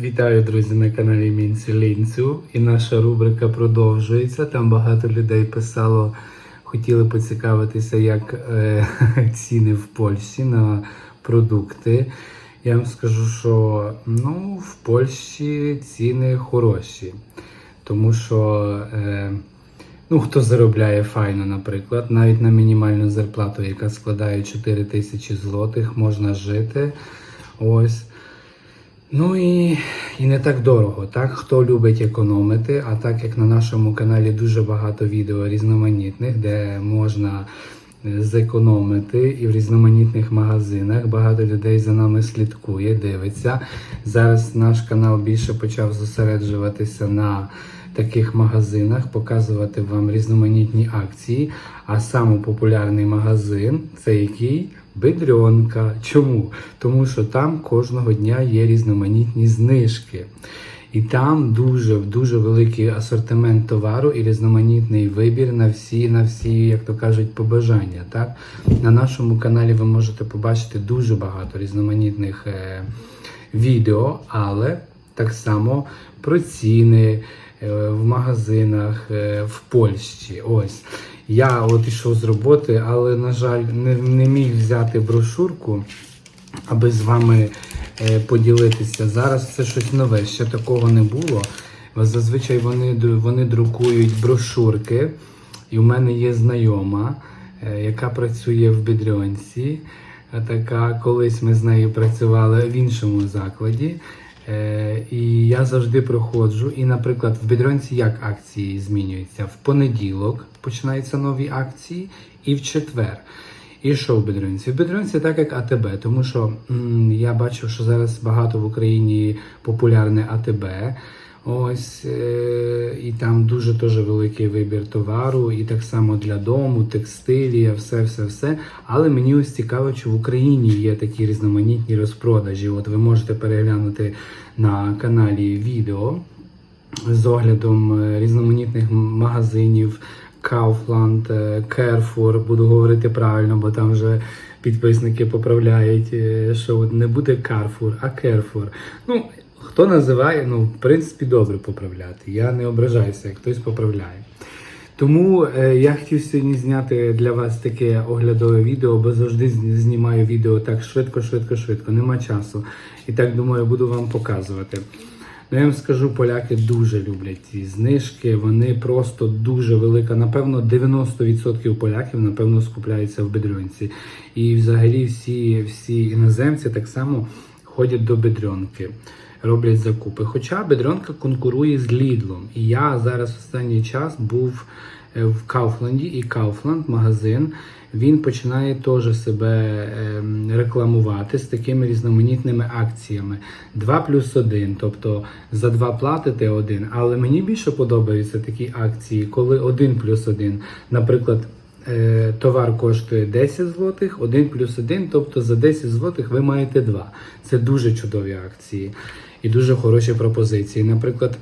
Вітаю, друзі, на каналі Мінці Лінцю. І наша рубрика продовжується. Там багато людей писало, хотіли поцікавитися, як е, ціни в Польщі на продукти. Я вам скажу, що ну, в Польщі ціни хороші, тому що е, ну, хто заробляє файно, наприклад, навіть на мінімальну зарплату, яка складає 4 тисячі злотих, можна жити. Ось. Ну і, і не так дорого, так? Хто любить економити, а так як на нашому каналі дуже багато відео різноманітних, де можна е, зекономити і в різноманітних магазинах. Багато людей за нами слідкує, дивиться. Зараз наш канал більше почав зосереджуватися на таких магазинах, показувати вам різноманітні акції. А самий популярний магазин це який? Бедрьонка. Чому? Тому що там кожного дня є різноманітні знижки. І там дуже дуже великий асортимент товару і різноманітний вибір на всі, на всі, як то кажуть, побажання. Так? На нашому каналі ви можете побачити дуже багато різноманітних е, відео, але так само про ціни е, в магазинах е, в Польщі. Ось. Я от ішов з роботи, але, на жаль, не, не міг взяти брошурку, аби з вами е, поділитися. Зараз це щось нове, ще такого не було. Зазвичай вони, вони друкують брошурки, і у мене є знайома, яка працює в Бідрьонці. Така колись ми з нею працювали в іншому закладі. Е, і я завжди проходжу. І, наприклад, в Бідронці як акції змінюються? В понеділок починаються нові акції, і в четвер. І що в Бідронці? В Бідронці так як АТБ, тому що м, я бачив, що зараз багато в Україні популярне АТБ. Ось е, і там дуже теж великий вибір товару, і так само для дому, текстилія, все, все, все. Але мені ось цікаво, чи в Україні є такі різноманітні розпродажі. От ви можете переглянути на каналі відео з оглядом е, різноманітних магазинів. Kaufland, е, Carrefour, буду говорити правильно, бо там вже підписники поправляють, що не буде Carrefour, а Carrefour. Ну, хто називає, ну, в принципі, добре поправляти. Я не ображаюся, як хтось поправляє. Тому е, я хотів сьогодні зняти для вас таке оглядове відео, бо завжди знімаю відео так швидко, швидко, швидко, нема часу. І так думаю, буду вам показувати. Ну, я вам скажу, поляки дуже люблять ці знижки. Вони просто дуже велика. Напевно, 90% поляків напевно скупляються в бедрюнці. І взагалі всі, всі іноземці так само ходять до бедрьонки, роблять закупи. Хоча бедрьонка конкурує з Лідлом. І я зараз в останній час був е, в Кауфланді, і Кауфланд, магазин, він починає теж себе ем, рекламувати з такими різноманітними акціями. 2 плюс 1, тобто за 2 платите один. Але мені більше подобаються такі акції, коли 1 плюс 1. Наприклад, е, товар коштує 10 злотих, 1 плюс 1, тобто за 10 злотих ви маєте 2. Це дуже чудові акції і дуже хороші пропозиції. Наприклад,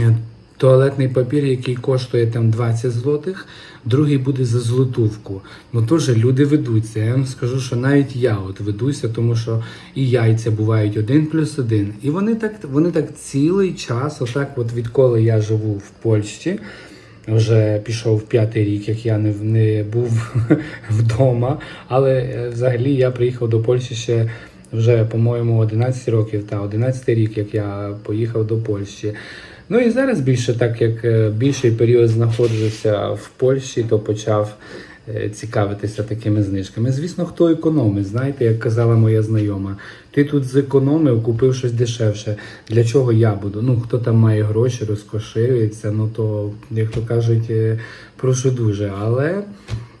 Е, Туалетний папір, який коштує там 20 злотих, другий буде за злотувку. Ну теж люди ведуться. Я вам скажу, що навіть я от ведуся, тому що і яйця бувають один плюс один. І вони так, вони так цілий час, отак, от відколи я живу в Польщі, вже пішов п'ятий рік, як я не, не був вдома. Але е, взагалі я приїхав до Польщі ще вже, по-моєму, 11 років, та 11 рік, як я поїхав до Польщі. Ну і зараз більше так як е, більший період знаходжуся в Польщі, то почав е, цікавитися такими знижками. Звісно, хто економить, знаєте, як казала моя знайома, ти тут зекономив, купив щось дешевше. Для чого я буду? Ну, хто там має гроші, розкоширюється, ну то, як то кажуть, е, прошу дуже. Але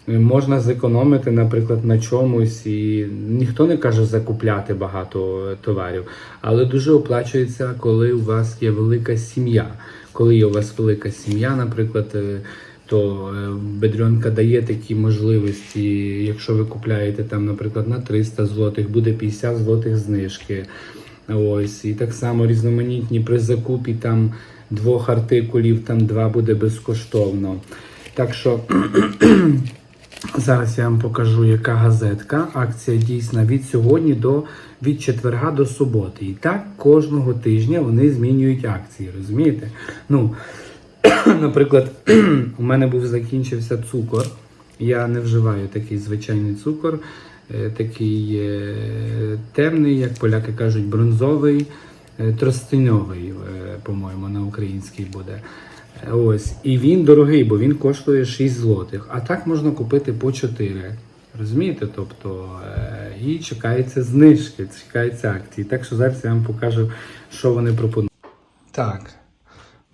можна зекономити, наприклад, на чомусь, і ніхто не каже закупляти багато товарів, але дуже оплачується, коли у вас є велика сім'я. Коли є у вас велика сім'я, наприклад, е, то е, Бедрьонка дає такі можливості. Якщо ви купляєте там, наприклад, на 300 злотих, буде 50 злотих знижки. Ось, і так само різноманітні при закупі там двох артикулів, там два буде безкоштовно. Так що Зараз я вам покажу, яка газетка. Акція дійсна від сьогодні до від четверга до суботи. І так кожного тижня вони змінюють акції. Розумієте? Ну, наприклад, у мене був закінчився цукор. Я не вживаю такий звичайний цукор, е, такий е, темний, як поляки кажуть, бронзовий, е, тростиньовий, по-моєму, на українській буде. Ось. І він дорогий, бо він коштує 6 злотих. А так можна купити по 4. Розумієте? Тобто, е, і чекається знижки, чекається акції. Так що зараз я вам покажу, що вони пропонують. Так.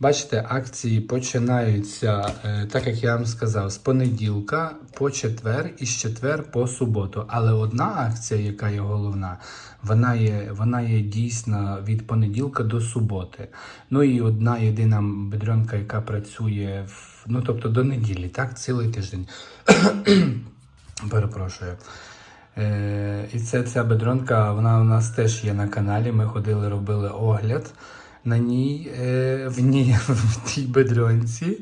Бачите, акції починаються, е, так як я вам сказав, з понеділка по четвер і з четвер по суботу. Але одна акція, яка є головна, вона є, вона є дійсна від понеділка до суботи. Ну і одна єдина бедренка, яка працює в, ну тобто до неділі, так, цілий тиждень. Перепрошую. Е, і це ця бедронка, вона у нас теж є на каналі. Ми ходили, робили огляд на ній, е, в ній, в тій бедронці.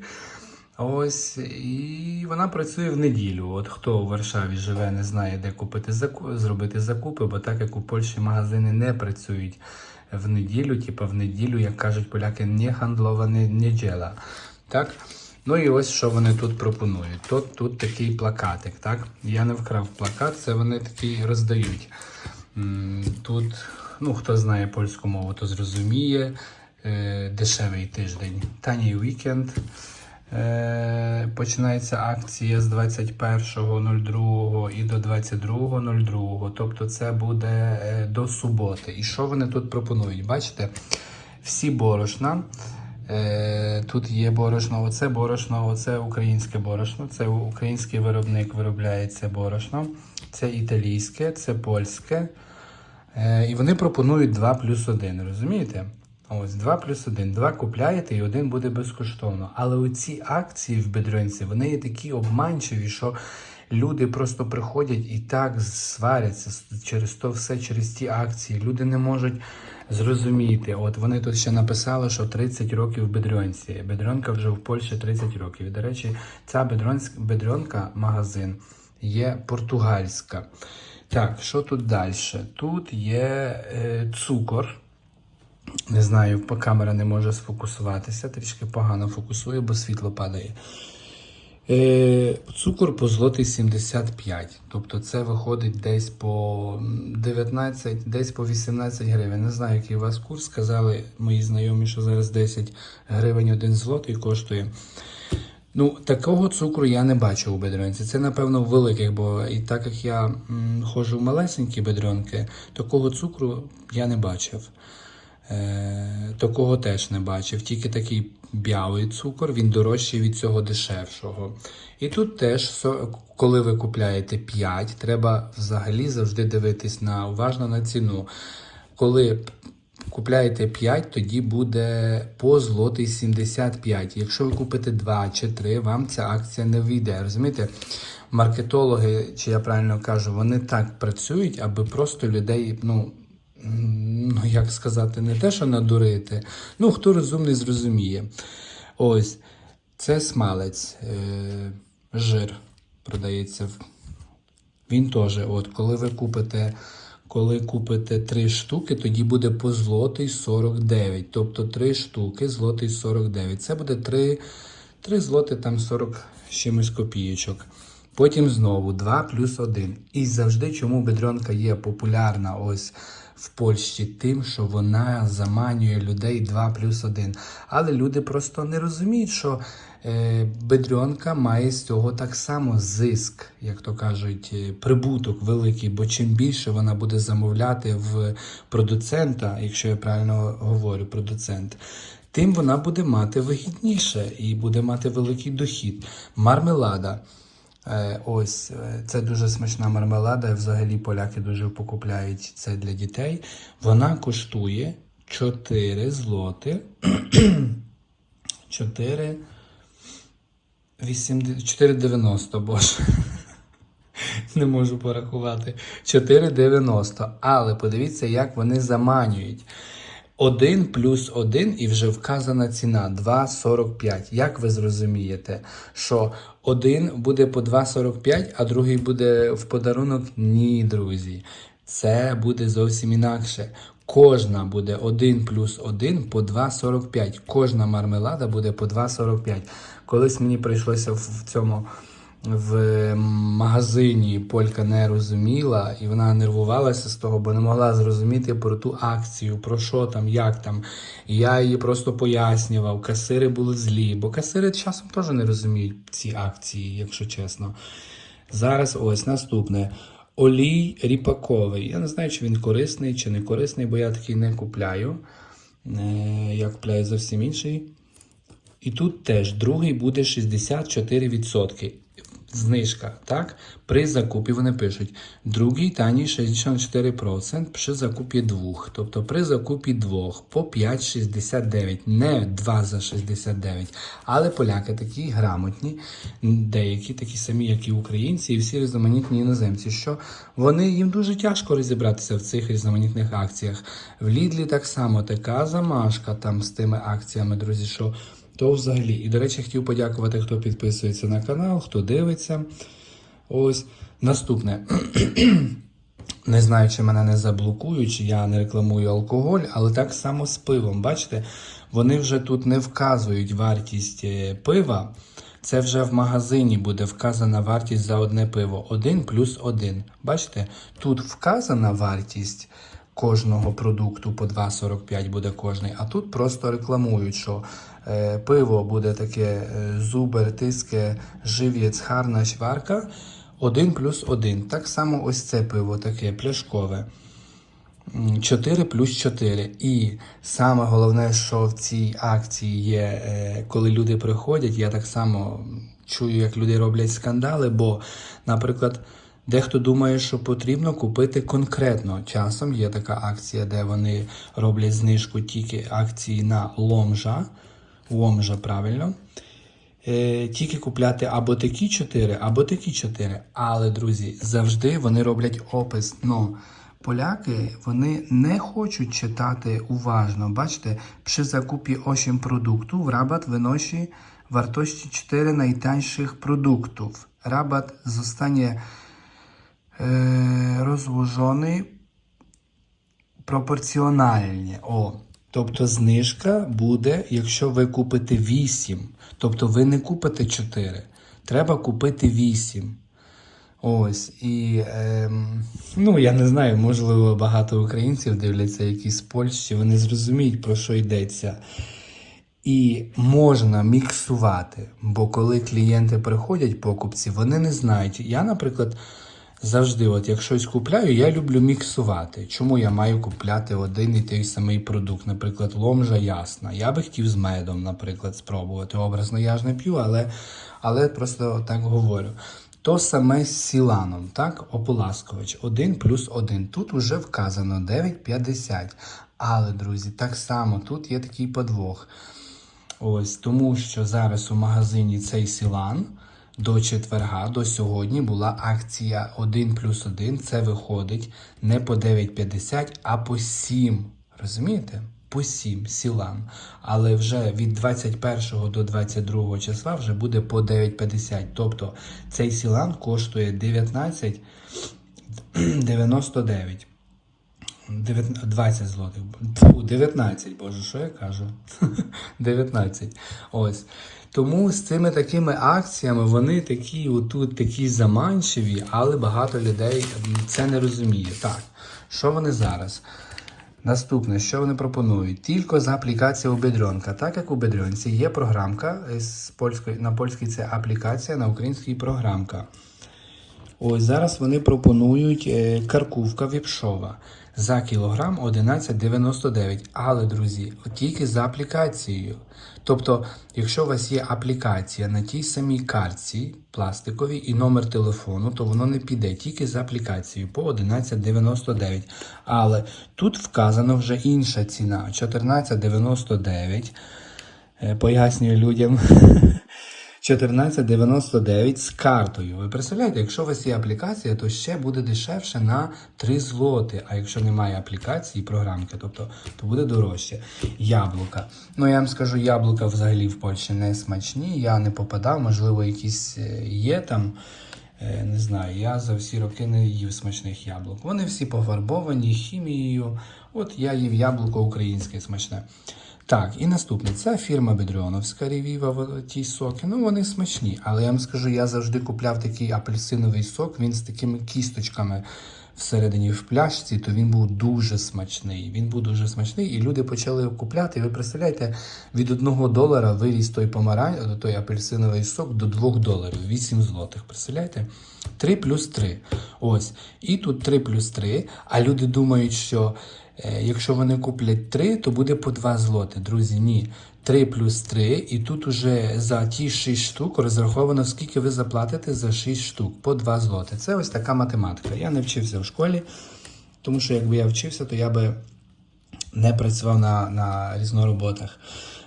Ось, і вона працює в неділю. От хто у Варшаві живе, не знає, де купити заку... зробити закупи, бо так як у Польщі магазини не працюють в неділю, типа в неділю, як кажуть поляки, не хандлова не- неділя. Так? Ну і ось що вони тут пропонують. Тут, тут такий плакатик, так? Я не вкрав плакат, це вони такий роздають. Тут, ну хто знає польську мову, то зрозуміє. Е, Дешевий тиждень. Таній вікенд. Е, Починається акція з 21.02 і до 22.02. Тобто це буде е, до суботи. І що вони тут пропонують? Бачите? Всі борошна. Тут є борошно, оце борошно, оце українське борошно. Це український виробник виробляє це борошно. Це італійське, це польське. Е, І вони пропонують 2 плюс 1, розумієте? Ось 2 плюс 1. 2 купляєте і один буде безкоштовно. Але оці акції в бедренці, вони є такі обманчиві, що люди просто приходять і так сваряться через то все, через ті акції. Люди не можуть зрозуміти. От вони тут ще написали, що 30 років в бедренці. Бедренка вже в Польщі 30 років. І, до речі, ця бедренка магазин є португальська. Так, що тут далі? Тут є е, цукор. Не знаю, камера не може сфокусуватися, трішки погано фокусує, бо світло падає. Е, цукор по злотий 75. Тобто це виходить десь по 19, десь по 18 гривень. Не знаю, який у вас курс. Сказали мої знайомі, що зараз 10 гривень один злотий коштує. Ну, такого цукру я не бачу у бедренці. Це, напевно, в великих, бо і так як я ходжу в малесенькі бедренки, такого цукру я не бачив. Е, такого теж не бачив. Тільки такий бялий цукор, він дорожчий від цього дешевшого. І тут теж, коли ви купляєте 5, треба взагалі завжди дивитись на уважно на ціну. Коли купляєте 5, тоді буде по злотий 75. Якщо ви купите 2 чи 3, вам ця акція не вийде. Розумієте? Маркетологи, чи я правильно кажу, вони так працюють, аби просто людей, ну, ну як сказати, не те, що надурити. Ну, хто розумний, зрозуміє. Ось, це смалець, е, жир продається він теж, от, коли ви купите, коли купите 3 штуки, тоді буде по злотий 49. Тобто 3 штуки, злотий 49. Це буде 3, 3 злоти там 40 чимось копійочок. Потім знову 2 плюс 1. І завжди, чому бедронка є популярна ось в Польщі, тим, що вона заманює людей 2 плюс 1. Але люди просто не розуміють, що бедренка має з цього так само зиск, як то кажуть, е, прибуток великий, бо чим більше вона буде замовляти в продуцента, якщо я правильно говорю, продуцент, тим вона буде мати вигідніше і буде мати великий дохід. Мармелада. Е, Ось е, це дуже смачна мармелада. Взагалі поляки дуже покупляють це для дітей. Вона коштує 4 злоти. 4 80 4,90, боже. Не можу порахувати. 4,90. Але подивіться, як вони заманюють. 1 плюс 1 і вже вказана ціна 2,45. Як ви зрозумієте, що один буде по 2,45, а другий буде в подарунок? Ні, друзі. Це буде зовсім інакше. Кожна буде 1 плюс 1 по 2,45. Кожна мармелада буде по 2,45. Колись мені прийшлося в цьому в магазині Полька не розуміла, і вона нервувалася з того, бо не могла зрозуміти про ту акцію, про що там, як там. І я її просто пояснював. Касири були злі, бо касири часом теж не розуміють ці акції, якщо чесно. Зараз ось наступне. Олій ріпаковий. Я не знаю, чи він корисний, чи не корисний, бо я такий не купляю. Е, Я купляю зовсім інший. І тут теж другий буде 64%. Знижка, так? При закупі вони пишуть. Другий таній 64% при закупі двох. Тобто при закупі двох по 5,69. Не 2 за 69. Але поляки такі грамотні, деякі такі самі, як і українці, і всі різноманітні іноземці, що вони їм дуже тяжко розібратися в цих різноманітних акціях. В Лідлі так само така замашка там з тими акціями, друзі, що то взагалі. І, до речі, хотів подякувати, хто підписується на канал, хто дивиться. Ось наступне. Не знаю, чи мене не заблокують, чи я не рекламую алкоголь, але так само з пивом. Бачите, вони вже тут не вказують вартість е, пива. Це вже в магазині буде вказана вартість за одне пиво. 1 плюс 1. Бачите, тут вказана вартість кожного продукту по 2,45 буде кожний, а тут просто рекламують, що пиво буде таке е, зубер, тиске, жив'єць, харна, шварка. 1 плюс 1. Так само ось це пиво таке пляшкове. 4 плюс 4. І саме головне, що в цій акції є, е, коли люди приходять, я так само чую, як люди роблять скандали, бо, наприклад, дехто думає, що потрібно купити конкретно. Часом є така акція, де вони роблять знижку тільки акції на ломжа. Ломжа, правильно. Е, тільки купляти або такі 4, або такі 4. Але, друзі, завжди вони роблять опис. Ну, поляки вони не хочуть читати уважно. Бачите, при закупі 8 продуктів рабат виноші wartości 4 najtańszych produktów. Rabat zostanie e, rozłożony пропорціональні. О, тобто знижка буде, якщо ви купите 8. Тобто ви не купите 4. Треба купити 8. Ось. І ем, ну, я не знаю, можливо, багато українців дивляться якісь з Польщі, вони зрозуміють, про що йдеться. І можна міксувати, бо коли клієнти приходять, покупці, вони не знають. Я, наприклад, завжди, от як щось купляю, я люблю міксувати. Чому я маю купляти один і той самий продукт? Наприклад, ломжа ясна. Я би хотів з медом, наприклад, спробувати. Образно я ж не п'ю, але, але просто так говорю. То саме з сіланом, так, ополаскувач 1 плюс 1. Тут вже вказано 9,50. Але, друзі, так само тут є такий подвох. Ось тому, що зараз у магазині цей Сілан до четверга, до сьогодні була акція 1 плюс 1. Це виходить не по 9,50, а по 7. Розумієте? По 7 Сілан. Але вже від 21 до 22 числа вже буде по 9,50. Тобто цей Сілан коштує 19,99. 20 злотих. 19, боже, що я кажу? 19. Ось. Тому з цими такими акціями вони такі, отут такі заманчиві, але багато людей це не розуміє. Так, що вони зараз? Наступне, що вони пропонують? Тільки за аплікацією Бедренка. Так як у Бедренці є програмка з польської, на польській це аплікація, на українській програмка. Ось зараз вони пропонують е, каркувка віпшова за кілограм 11,99. Але, друзі, тільки за аплікацією. Тобто, якщо у вас є аплікація на тій самій картці пластиковій і номер телефону, то воно не піде тільки з аплікацією по 11,99. Але тут вказано вже інша ціна 14,99. Е, Пояснюю людям. 14,99 з картою. Ви представляєте, якщо у вас є аплікація, то ще буде дешевше на 3 злоти. А якщо немає аплікації, програмки, тобто, то буде дорожче. Яблука. Ну я вам скажу, яблука взагалі в Польщі не смачні. Я не попадав, можливо, якісь е, є там. Е, Не знаю, я за всі роки не їв смачних яблук. Вони всі пофарбовані хімією. От я їв яблуко українське смачне. Так, і наступне. Це фірма Бедріоновська Ревіва, в- ті соки. Ну, вони смачні. Але я вам скажу, я завжди купляв такий апельсиновий сок, він з такими кісточками всередині в пляшці, то він був дуже смачний. Він був дуже смачний, і люди почали купляти. Ви представляєте, від одного долара виріс той помарань, той апельсиновий сок до 2 доларів, 8 злотих. Представляєте? 3 плюс 3. Ось. І тут 3 плюс 3. А люди думають, що якщо вони куплять 3, то буде по 2 злоти. Друзі, ні. 3 плюс 3, і тут уже за ті 6 штук розраховано, скільки ви заплатите за 6 штук по 2 злоти. Це ось така математика. Я не вчився в школі, тому що якби я вчився, то я би не працював на, на різнороботах.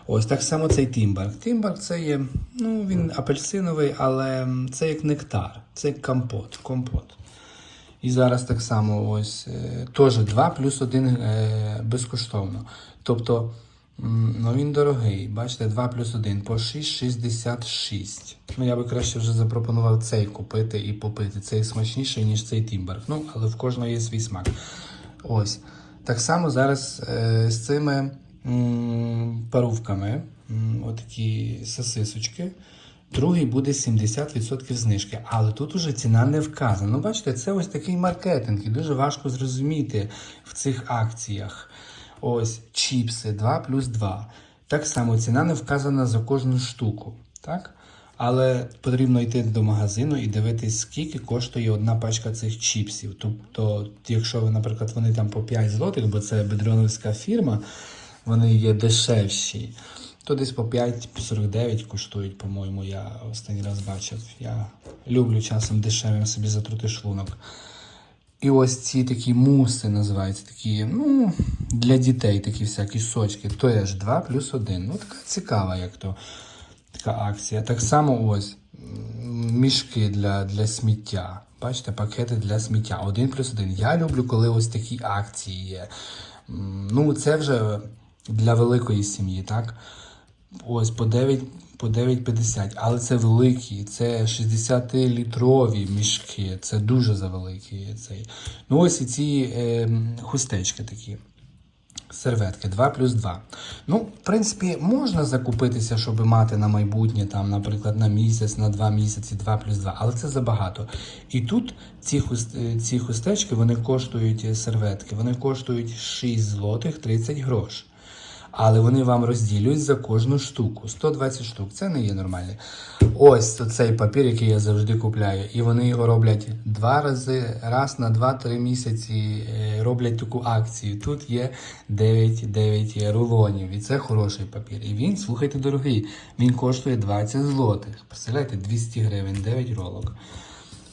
Ось так само цей Тімбарк. Тімбарк це є, ну він апельсиновий, але це як нектар, це як компот. компот. І зараз так само ось е, теж 2 плюс 1 е, безкоштовно. Тобто ну, він дорогий. Бачите, 2 плюс 1 по 6,66. Ну, я би краще вже запропонував цей купити і попити. Цей смачніший, ніж цей Тімбарк. Ну, але в кожного є свій смак. Ось. Так само зараз е, з цими м, парувками, отакі сосисочки. Другий буде 70% знижки, але тут уже ціна не вказана. Ну, бачите, це ось такий маркетинг, і дуже важко зрозуміти в цих акціях. Ось чіпси 2 плюс 2. Так само ціна не вказана за кожну штуку. Так? Але потрібно йти до магазину і дивитись, скільки коштує одна пачка цих чіпсів. Тобто, якщо ви, наприклад, вони там по 5 злотих, бо це бедроновська фірма, вони є дешевші, то десь по 5,49 коштують, по-моєму, я останній раз бачив. Я люблю часом дешевим собі затрути шлунок. І ось ці такі муси називаються, такі, ну, для дітей такі всякі сочки. Теж 2 плюс 1. Ну, така цікава, як то така акція. Так само ось мішки для, для сміття. Бачите, пакети для сміття. 1 плюс 1. Я люблю, коли ось такі акції є. Ну, це вже для великої сім'ї, так? Ось по 9 по 9,50, але це великі, це 60-літрові мішки, це дуже завеликі. Цей. Ну ось і ці е, хустечки такі. Серветки 2 плюс 2. Ну, в принципі, можна закупитися, щоб мати на майбутнє, там, наприклад, на місяць, на 2 місяці 2 плюс 2, але це забагато. І тут ці, хуст, е, ці хустечки вони коштують е, серветки, вони коштують 6 злотих 30 грош. Але вони вам розділюють за кожну штуку. 120 штук. Це не є нормально. Ось цей папір, який я завжди купляю. І вони його роблять два рази, раз на 2-3 місяці е, роблять таку акцію. Тут є 9, 9 рулонів. І це хороший папір. І він, слухайте, дорогий, він коштує 20 злотих. Представляєте, 200 гривень, 9 ролок.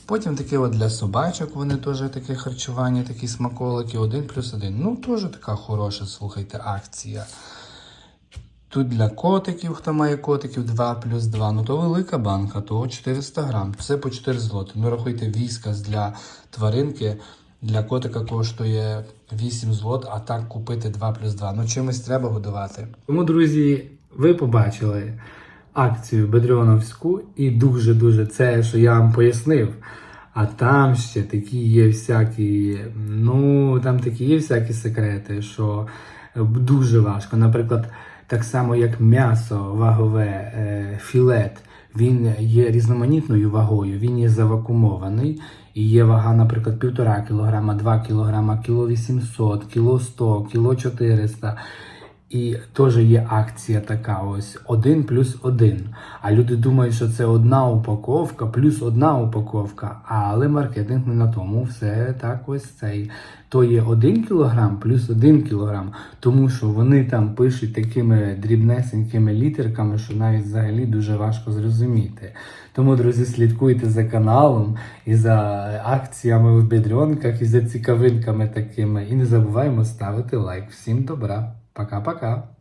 Потім таке от для собачок, вони теж таке харчування, такі смаколики, 1 плюс 1. Ну, теж така хороша, слухайте, акція. Тут для котиків, хто має котиків 2 плюс 2, ну то велика банка, то 400 грам. Це по 4 злоти. Ну, рахуйте, віскас для тваринки для котика коштує 8 злот, а так купити 2 плюс 2. Ну чимось треба годувати. Тому, друзі, ви побачили акцію Бедрьоновську і дуже-дуже це, що я вам пояснив. А там ще такі є всякі, ну там такі є всякі секрети, що е, дуже важко. Наприклад, так само як м'ясо вагове, е, філет, він є різноманітною вагою, він є завакумований. І є вага, наприклад, 1,5 кг, 2 кг, кіло 800, кіло 100, кіло 400. І теж є акція така ось 1 плюс 1. А люди думають, що це одна упаковка плюс одна упаковка. Але маркетинг не на тому все так ось цей. То є 1 кілограм плюс 1 кілограм. Тому що вони там пишуть такими дрібнесенькими літерками, що навіть взагалі дуже важко зрозуміти. Тому, друзі, слідкуйте за каналом і за акціями в бедренках, і за цікавинками такими. І не забуваємо ставити лайк. Всім добра! Пока-пока.